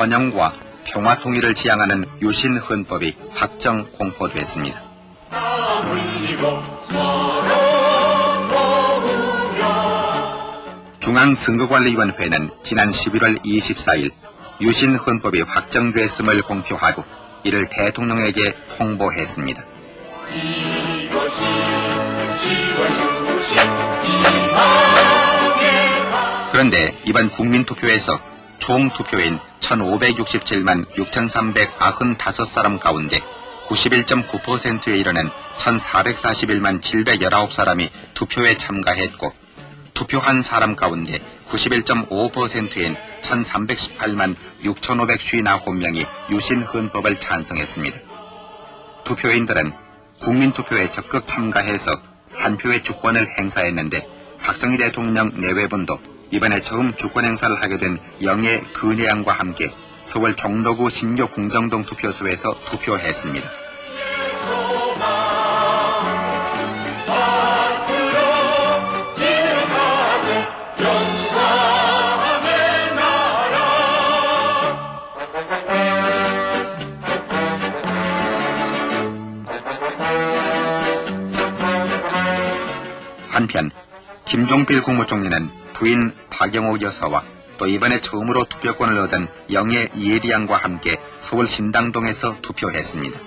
번영과 평화 통일을 지향하는 유신 헌법이 확정 공포됐습니다. 중앙선거관리위원회는 지난 11월 24일 유신 헌법이 확정됐음을 공표하고 이를 대통령에게 통보했습니다. 그런데 이번 국민투표에서 총 투표인 1567만 6395사람 가운데 91.9%에 이르는 1441만 719사람이 투표에 참가했고 투표한 사람 가운데 91.5%인 1318만 6559명이 유신 헌법을 찬성했습니다. 투표인들은 국민투표에 적극 참가해서 한 표의 주권을 행사했는데 박정희 대통령 내외분도 이번에 처음 주권 행사를 하게 된 영예 근혜양과 함께 서울 종로구 신교 궁정동 투표소에서 투표했습니다. 한편 김종필 국무총리는 부인 박영옥 여사와 또 이번에 처음으로 투표권을 얻은 영예 예리양과 함께 서울 신당동에서 투표했습니다.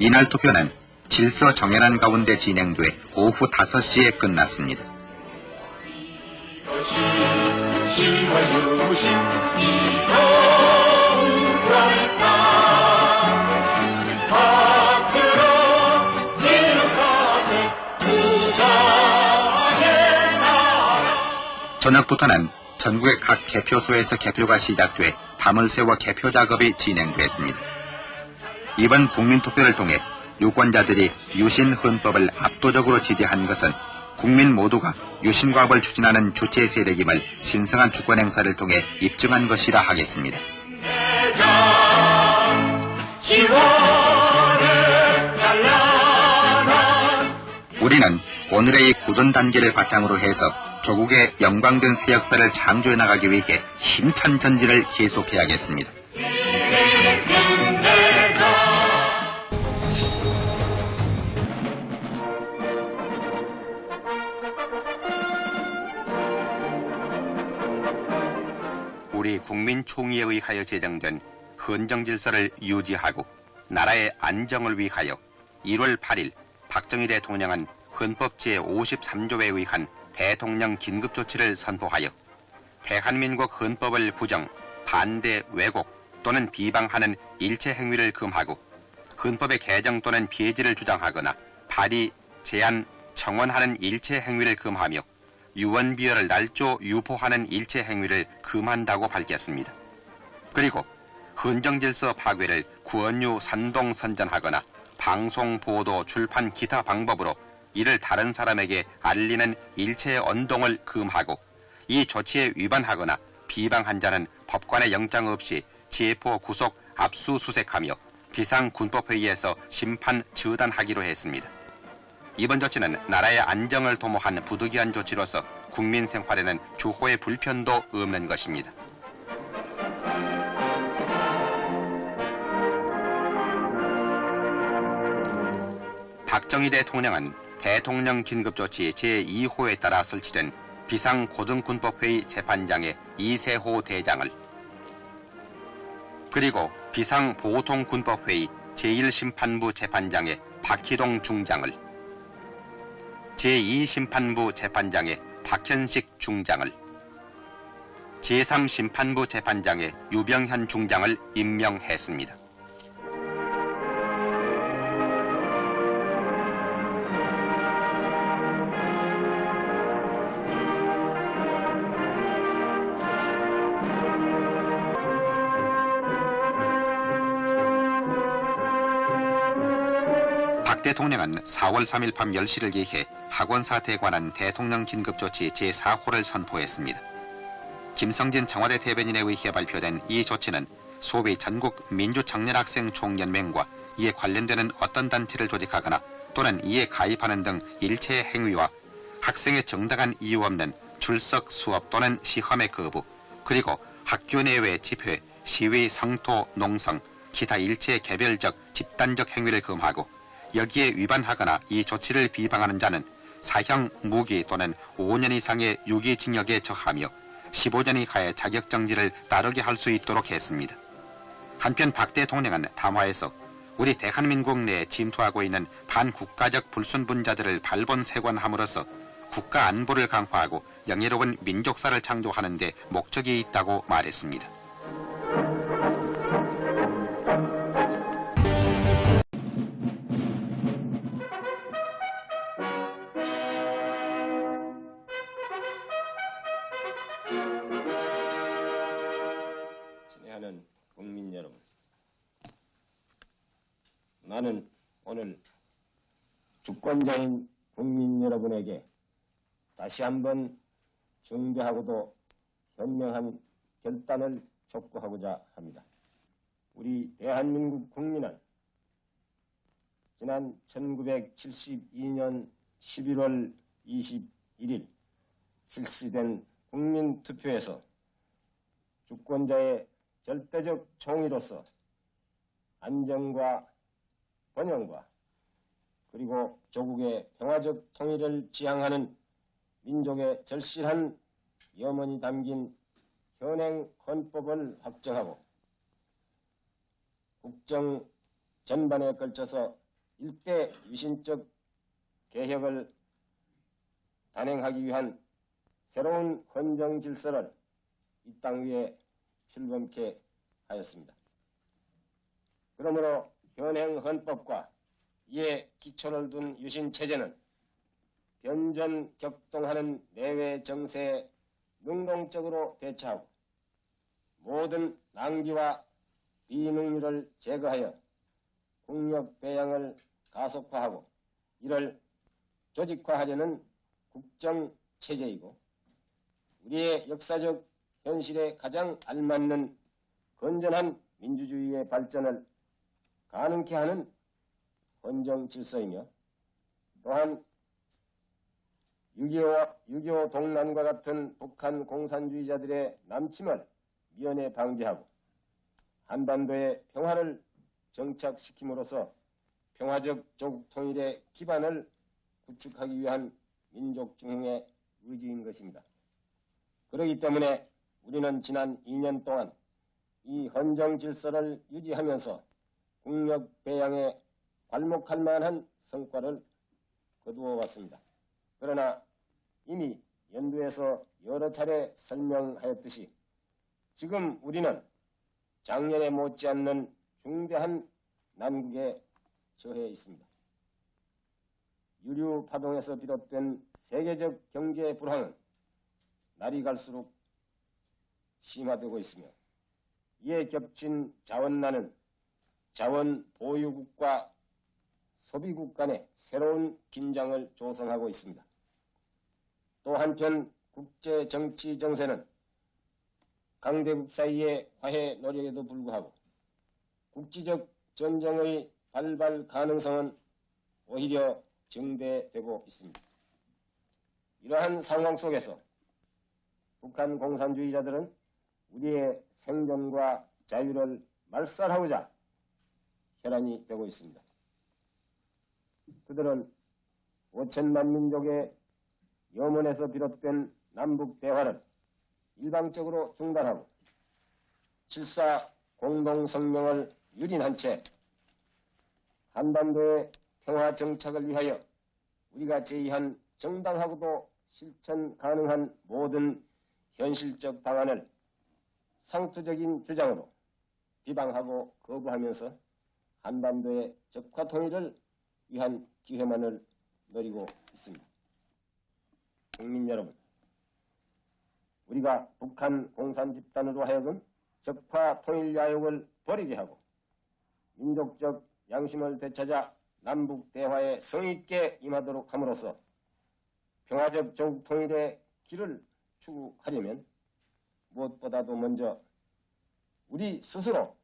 이날 투표는 질서 정연한 가운데 진행돼 오후 5시에 끝났습니다. 시월 유신 이동 저녁부터는 전국의 각 개표소에서 개표가 시작돼 밤을 새워 개표 작업이 진행됐습니다. 이번 국민투표를 통해 유권자들이 유신 헌법을 압도적으로 지지한 것은 국민 모두가 유신과업을 추진하는 주체 세력임을 신성한 주권 행사를 통해 입증한 것이라 하겠습니다. 우리는 오늘의 이 굳은 단계를 바탕으로 해서 조국의 영광된 새 역사를 창조해 나가기 위해 힘찬 전진을 계속해야겠습니다. 우리 국민총의에 의하여 제정된 헌정 질서를 유지하고 나라의 안정을 위하여 1월 8일 박정희 대통령은 헌법 제53조에 의한 대통령 긴급조치를 선포하여 대한민국 헌법을 부정, 반대, 왜곡 또는 비방하는 일체 행위를 금하고 헌법의 개정 또는 폐지를 주장하거나 발의, 제안, 청원하는 일체 행위를 금하며 유언비어를 날조 유포하는 일체 행위를 금한다고 밝혔습니다. 그리고 헌정질서 파괴를 구원유 산동 선전하거나 방송, 보도, 출판, 기타 방법으로 이를 다른 사람에게 알리는 일체의 언동을 금하고 이 조치에 위반하거나 비방한 자는 법관의 영장 없이 체포, 구속, 압수수색하며 비상군법회의에서 심판 처단하기로 했습니다. 이번 조치는 나라의 안정을 도모한 부득이한 조치로서 국민 생활에는 주호의 불편도 없는 것입니다. 박정희 대통령은 대통령 긴급조치 제2호에 따라 설치된 비상고등군법회의 재판장의 이세호 대장을. 그리고 비상보통군법회의 제1심판부 재판장의 박희동 중장을. 제2심판부 재판장의 박현식 중장을. 제3심판부 재판장의 유병현 중장을 임명했습니다. 대통령은 4월 3일 밤 10시를 기해 학원 사태에 관한 대통령 긴급조치 제4호를 선포했습니다. 김성진 청와대 대변인에 의해 발표된 이 조치는 소위 전국 민주청년학생 총연맹과 이에 관련되는 어떤 단체를 조직하거나 또는 이에 가입하는 등 일체의 행위와 학생의 정당한 이유 없는 출석 수업 또는 시험의 거부 그리고 학교 내외 집회, 시위, 성토, 농성, 기타 일체의 개별적, 집단적 행위를 금하고 여기에 위반하거나 이 조치를 비방하는 자는 사형 무기 또는 5년 이상의 유기징역에 처하며 15년 이하의 자격정지를 따르게 할 수 있도록 했습니다. 한편 박 대통령은 담화에서 우리 대한민국 내에 침투하고 있는 반국가적 불순분자들을 발본색원함으로써 국가 안보를 강화하고 영예로운 민족사를 창조하는 데 목적이 있다고 말했습니다. 주권자인 국민 여러분에게 다시 한번 중대하고도 현명한 결단을 촉구하고자 합니다. 우리 대한민국 국민은 지난 1972년 11월 21일 실시된 국민투표에서 주권자의 절대적 총의로서 안정과 번영과 그리고 조국의 평화적 통일을 지향하는 민족의 절실한 염원이 담긴 현행 헌법을 확정하고 국정 전반에 걸쳐서 일대 유신적 개혁을 단행하기 위한 새로운 헌정 질서를 이 땅 위에 출범케 하였습니다. 그러므로 현행 헌법과 이에 기초를 둔 유신 체제는 변전 격동하는 내외 정세에 능동적으로 대처하고 모든 낭비와 비능률을 제거하여 국력 배양을 가속화하고 이를 조직화하려는 국정 체제이고 우리의 역사적 현실에 가장 알맞는 건전한 민주주의의 발전을 가능케 하는 헌정 질서이며 또한 6.25, 6.25 동란과 같은 북한 공산주의자들의 남침을 미연에 방지하고 한반도의 평화를 정착시킴으로써 평화적 조국 통일의 기반을 구축하기 위한 민족 중흥의 의지인 것입니다. 그렇기 때문에 우리는 지난 2년 동안 이 헌정 질서를 유지하면서 국력 배양에 괄목할 만한 성과를 거두어 왔습니다. 그러나 이미 연두에서 여러 차례 설명하였듯이 지금 우리는 작년에 못지않는 중대한 난국에 처해 있습니다. 유류 파동에서 비롯된 세계적 경제 불황은 날이 갈수록 심화되고 있으며 이에 겹친 자원난은 자원 보유국과 소비국 간의 새로운 긴장을 조성하고 있습니다. 또 한편 국제 정치 정세는 강대국 사이의 화해 노력에도 불구하고 국지적 전쟁의 발발 가능성은 오히려 증대되고 있습니다. 이러한 상황 속에서 북한 공산주의자들은 우리의 생존과 자유를 말살하고자 혈안이 되고 있습니다. 그들은 5천만 민족의 염원에서 비롯된 남북 대화를 일방적으로 중단하고 7사 공동성명을 유린한 채 한반도의 평화 정착을 위하여 우리가 제의한 정당하고도 실천 가능한 모든 현실적 방안을 상투적인 주장으로 비방하고 거부하면서 한반도의 적화 통일을 위한 기회만을 노리고 있습니다. 국민 여러분, 우리가 북한 공산 집단으로 하여금 적화 통일 야욕을 버리게 하고 민족적 양심을 되찾아 남북 대화에 성의있게 임하도록 함으로써 평화적 조국 통일의 길을 추구하려면 무엇보다도 먼저 우리 스스로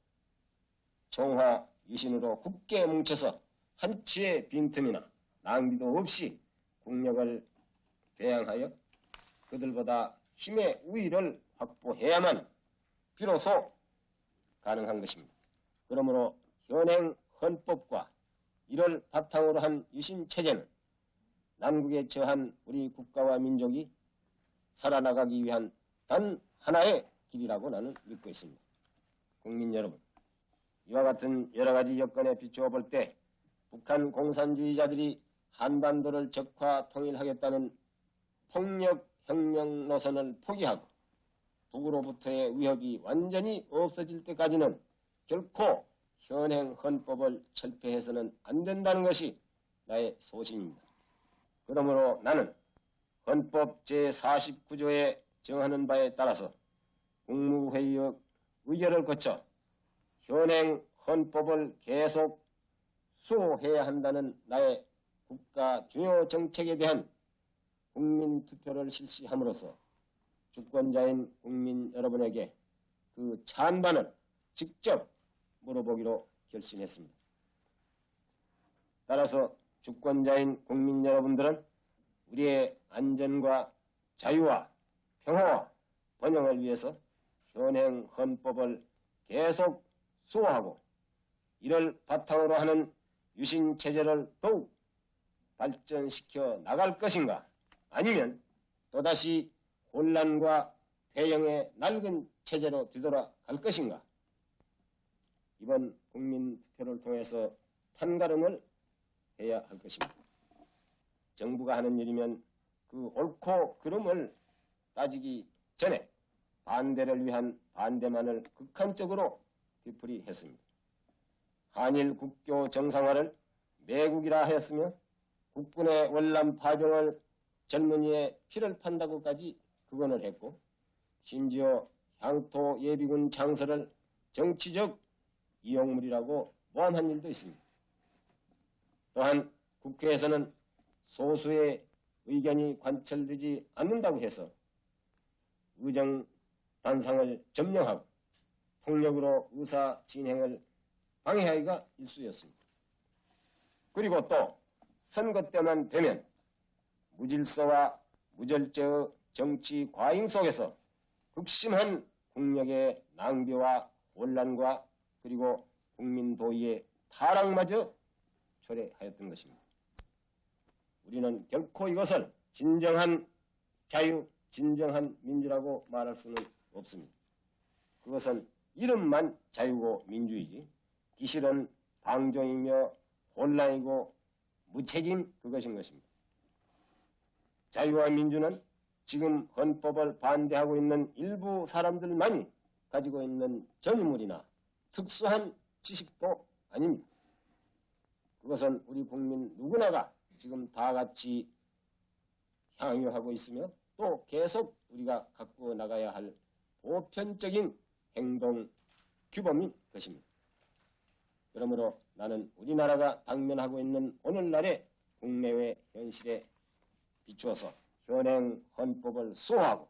정화 유신으로 굳게 뭉쳐서 한치의 빈틈이나 낭비도 없이 국력을 배양하여 그들보다 힘의 우위를 확보해야만 비로소 가능한 것입니다. 그러므로 현행 헌법과 이를 바탕으로 한 유신 체제는 난국에 처한 우리 국가와 민족이 살아나가기 위한 단 하나의 길이라고 나는 믿고 있습니다. 국민 여러분, 이와 같은 여러 가지 여건에 비추어 볼 때 북한 공산주의자들이 한반도를 적화 통일하겠다는 폭력 혁명 노선을 포기하고 북으로부터의 위협이 완전히 없어질 때까지는 결코 현행 헌법을 철폐해서는 안 된다는 것이 나의 소신입니다. 그러므로 나는 헌법 제49조에 정하는 바에 따라서 국무회의의 의결을 거쳐 현행 헌법을 계속 수호해야 한다는 나의 국가 중요 정책에 대한 국민 투표를 실시함으로써 주권자인 국민 여러분에게 그 찬반을 직접 물어보기로 결심했습니다. 따라서 주권자인 국민 여러분들은 우리의 안전과 자유와 평화와 번영을 위해서 현행 헌법을 계속 수호하고 이를 바탕으로 하는 유신 체제를 더욱 발전시켜 나갈 것인가 아니면 또다시 혼란과 폐영의 낡은 체제로 뒤돌아갈 것인가 이번 국민 투표를 통해서 판가름을 해야 할 것입니다. 정부가 하는 일이면 그 옳고 그름을 따지기 전에 반대를 위한 반대만을 극한적으로 되풀이했습니다. 한일 국교 정상화를 매국이라 하였으며 국군의 월남 파병을 젊은이의 피를 판다고까지 극언을 했고 심지어 향토 예비군 창설을 정치적 이용물이라고 모함한 일도 있습니다. 또한 국회에서는 소수의 의견이 관철되지 않는다고 해서 의정 단상을 점령하고 폭력으로 의사 진행을 방해하기가 일쑤였습니다. 그리고 또 선거 때만 되면 무질서와 무절제의 정치 과잉 속에서 극심한 국력의 낭비와 혼란과 그리고 국민 도의의 타락마저 초래하였던 것입니다. 우리는 결코 이것을 진정한 자유, 진정한 민주라고 말할 수는 없습니다. 그것은 이름만 자유고 민주이지 기실은 방종이며 혼란이고 무책임 그것인 것입니다. 자유와 민주는 지금 헌법을 반대하고 있는 일부 사람들만이 가지고 있는 전유물이나 특수한 지식도 아닙니다. 그것은 우리 국민 누구나가 지금 다 같이 향유하고 있으며 또 계속 우리가 갖고 나가야 할 보편적인 행동 규범인 것입니다. 그러므로 나는 우리나라가 당면하고 있는 오늘날의 국내외 현실에 비추어서 현행 헌법을 수호하고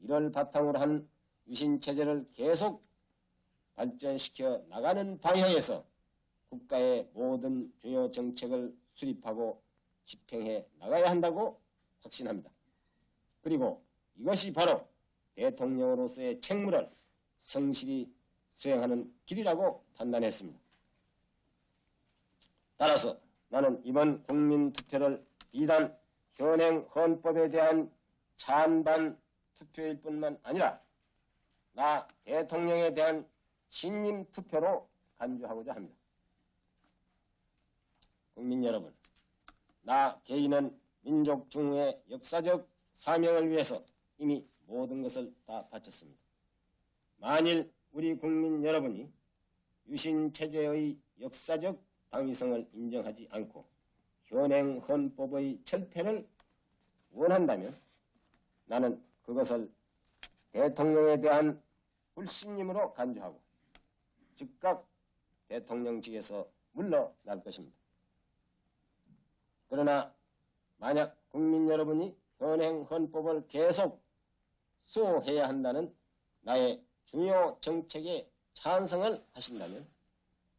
이를 바탕으로 한 유신 체제를 계속 발전시켜 나가는 방향에서 국가의 모든 중요 정책을 수립하고 집행해 나가야 한다고 확신합니다. 그리고 이것이 바로 대통령으로서의 책무를 성실히 수행하는 길이라고 판단했습니다. 따라서 나는 이번 국민 투표를 비단 현행 헌법에 대한 찬반 투표일 뿐만 아니라 나 대통령에 대한 신임 투표로 간주하고자 합니다. 국민 여러분, 나 개인은 민족 중의 역사적 사명을 위해서 이미 모든 것을 다 바쳤습니다. 만일 우리 국민 여러분이 유신 체제의 역사적 당위성을 인정하지 않고 현행 헌법의 철폐를 원한다면 나는 그것을 대통령에 대한 불신임으로 간주하고 즉각 대통령직에서 물러날 것입니다. 그러나 만약 국민 여러분이 현행 헌법을 계속 수호해야 한다는 나의 중요 정책에 찬성을 하신다면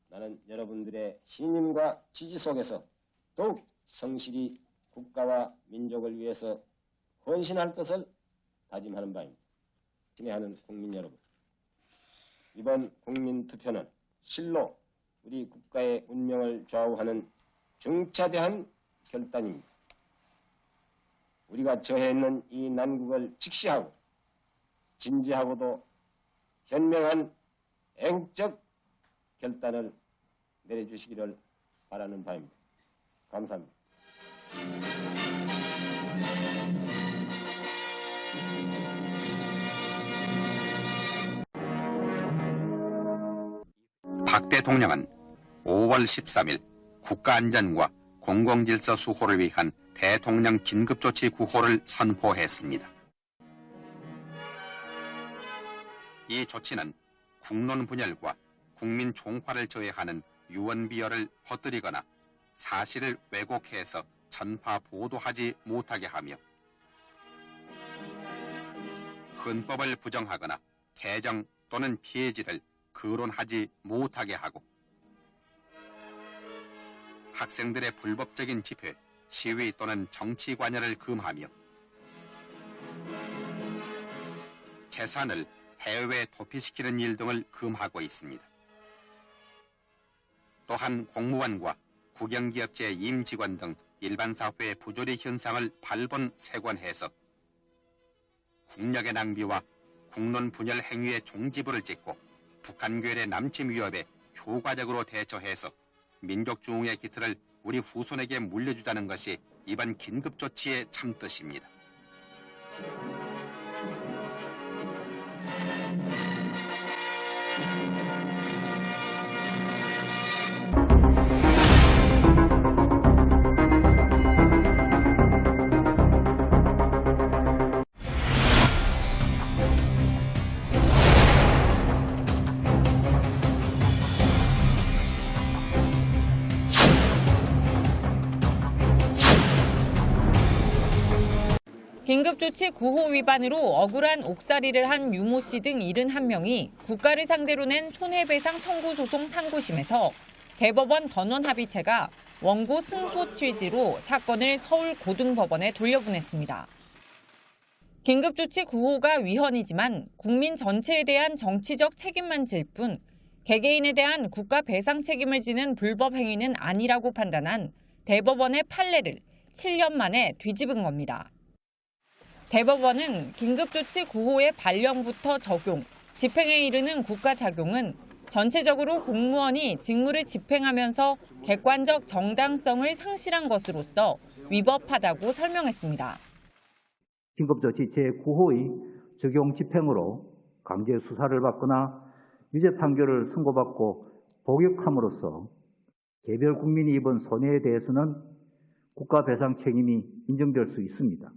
나는 여러분들의 신임과 지지 속에서 더욱 성실히 국가와 민족을 위해서 헌신할 것을 다짐하는 바입니다. 친애하는 국민 여러분, 이번 국민 투표는 실로 우리 국가의 운명을 좌우하는 중차대한 결단입니다. 우리가 처해 있는 이 난국을 직시하고 진지하고도 현명한 앵적 결단을 내려주시기를 바라는 바입니다. 감사합니다. 박 대통령은 5월 13일 국가안전과 공공질서 수호를 위한 대통령 긴급조치 구호를 선포했습니다. 이 조치는 국론 분열과 국민 종파를 저해하는 유언비어를 퍼뜨리거나 사실을 왜곡해서 전파 보도하지 못하게 하며 헌법을 부정하거나 개정 또는 폐지를 거론하지 못하게 하고 학생들의 불법적인 집회, 시위 또는 정치 관여를 금하며 재산을 해외에 도피시키는 일 등을 금하고 있습니다. 또한 공무원과 국영기업체 임직원 등 일반 사회의 부조리 현상을 발본 세관해서 국력의 낭비와 국론 분열 행위의 종지부를 찍고 북한괴의 남침 위협에 효과적으로 대처해서 민족 중흥의 기틀을 우리 후손에게 물려주자는 것이 이번 긴급 조치의 참뜻입니다. 긴급조치 9호 위반으로 억울한 옥살이를 한 유모 씨 등 71명이 국가를 상대로 낸 손해배상 청구 소송 상고심에서 대법원 전원 합의체가 원고 승소 취지로 사건을 서울 고등법원에 돌려보냈습니다. 긴급조치 9호가 위헌이지만 국민 전체에 대한 정치적 책임만 질 뿐 개개인에 대한 국가 배상 책임을 지는 불법 행위는 아니라고 판단한 대법원의 판례를 7년 만에 뒤집은 겁니다. 대법원은 긴급조치 9호의 발령부터 적용, 집행에 이르는 국가작용은 전체적으로 공무원이 직무를 집행하면서 객관적 정당성을 상실한 것으로서 위법하다고 설명했습니다. 긴급조치 제9호의 적용 집행으로 강제 수사를 받거나 유죄 판결을 선고받고 복역함으로써 개별 국민이 입은 손해에 대해서는 국가 배상 책임이 인정될 수 있습니다.